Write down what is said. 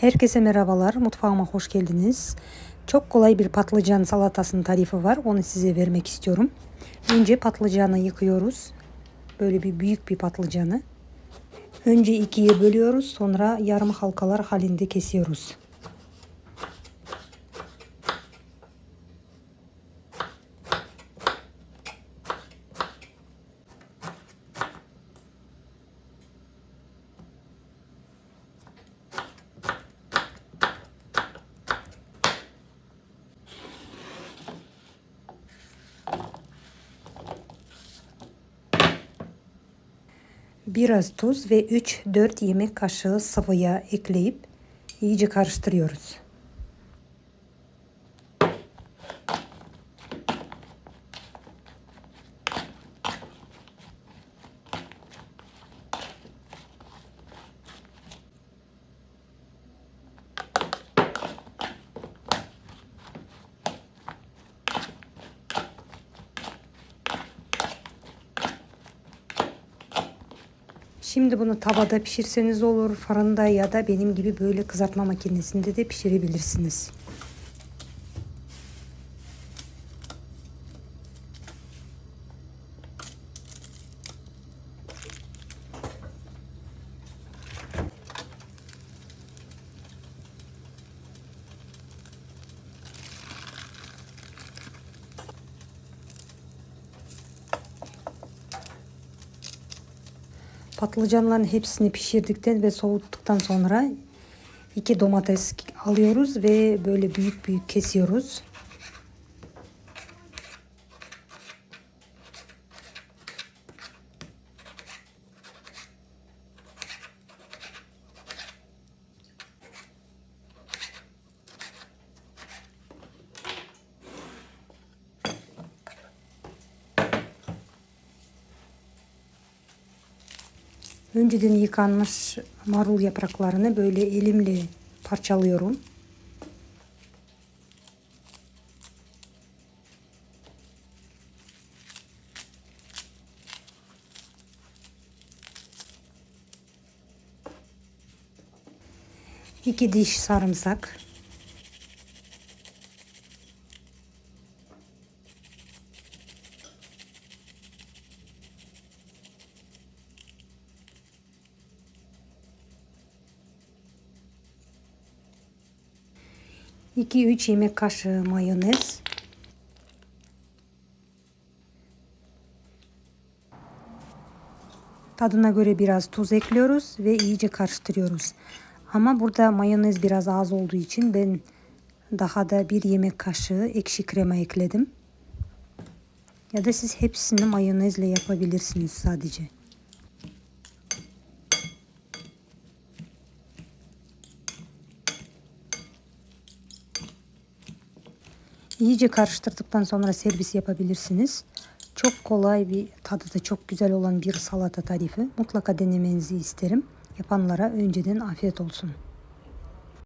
Herkese merhabalar. Mutfağıma hoş geldiniz. Çok kolay bir patlıcan salatasının tarifi var. Onu size vermek istiyorum. Önce patlıcanı yıkıyoruz. Böyle bir büyük bir patlıcanı. Önce ikiye bölüyoruz. Sonra yarım halkalar halinde kesiyoruz. Biraz tuz ve 3-4 yemek kaşığı sıvı yağ ekleyip iyice karıştırıyoruz. Şimdi bunu tavada pişirseniz olur, fırında ya da benim gibi böyle kızartma makinesinde de pişirebilirsiniz. Patlıcanların hepsini pişirdikten ve soğuttuktan sonra iki domates alıyoruz ve böyle büyük büyük kesiyoruz. Önceden yıkanmış marul yapraklarını böyle elimle parçalıyorum. İki diş sarımsak. İki üç yemek kaşığı mayonez. Tadına göre biraz tuz ekliyoruz ve iyice karıştırıyoruz. Ama burada mayonez biraz az olduğu için ben daha da bir yemek kaşığı ekşi krema ekledim. Ya da siz hepsini mayonezle yapabilirsiniz sadece. İyice karıştırdıktan sonra servis yapabilirsiniz. Çok kolay bir tadı da çok güzel olan bir salata tarifi. Mutlaka denemenizi isterim. Yapanlara önceden afiyet olsun.